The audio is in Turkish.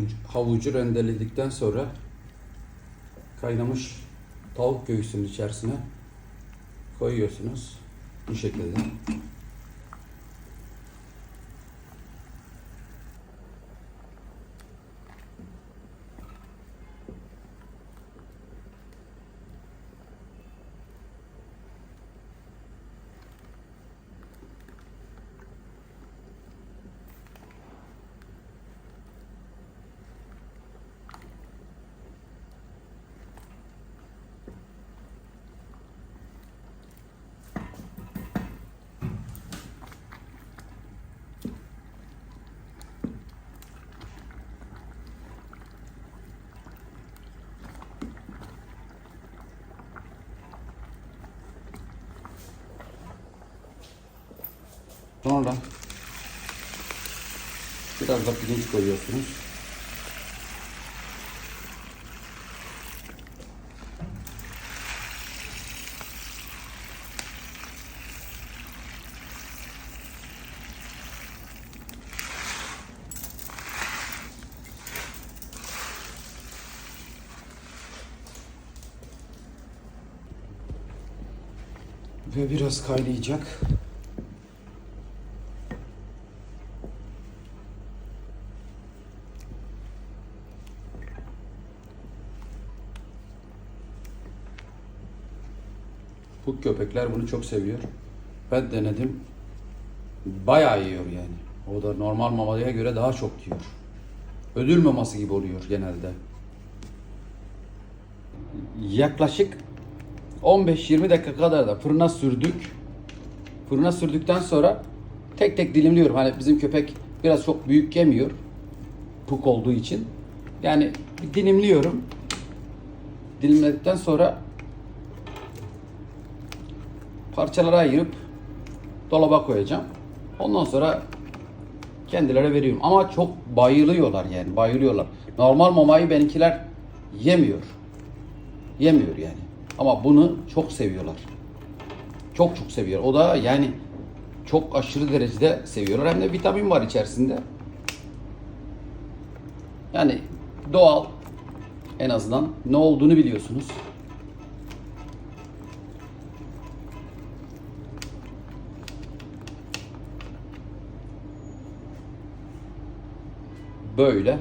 Havucu, havucu rendeledikten sonra kaynamış tavuk göğsünün içerisine koyuyorsunuz. Bu şekilde. Sonra biraz da pirinç koyuyorsunuz. Ve biraz kaynayacak. Bu köpekler bunu çok seviyor. Ben denedim. Bayağı yiyor yani. O da normal mamalıya göre daha çok yiyor. Ödül maması gibi oluyor genelde. Yaklaşık 15-20 dakika kadar da fırına sürdük. Fırına sürdükten sonra tek tek dilimliyorum. Hani bizim köpek biraz çok büyük yemiyor. Puk olduğu için. Yani dilimliyorum. Dilimledikten sonra parçalara ayırıp dolaba koyacağım. Ondan sonra kendilere veriyorum. Ama çok bayılıyorlar yani bayılıyorlar. Normal mamayı benimkiler yemiyor. Yemiyor yani. Ama bunu çok seviyorlar. Çok çok seviyor. O da yani çok aşırı derecede seviyorlar. Hem de vitamin var içerisinde. Yani doğal en azından ne olduğunu biliyorsunuz. Böyle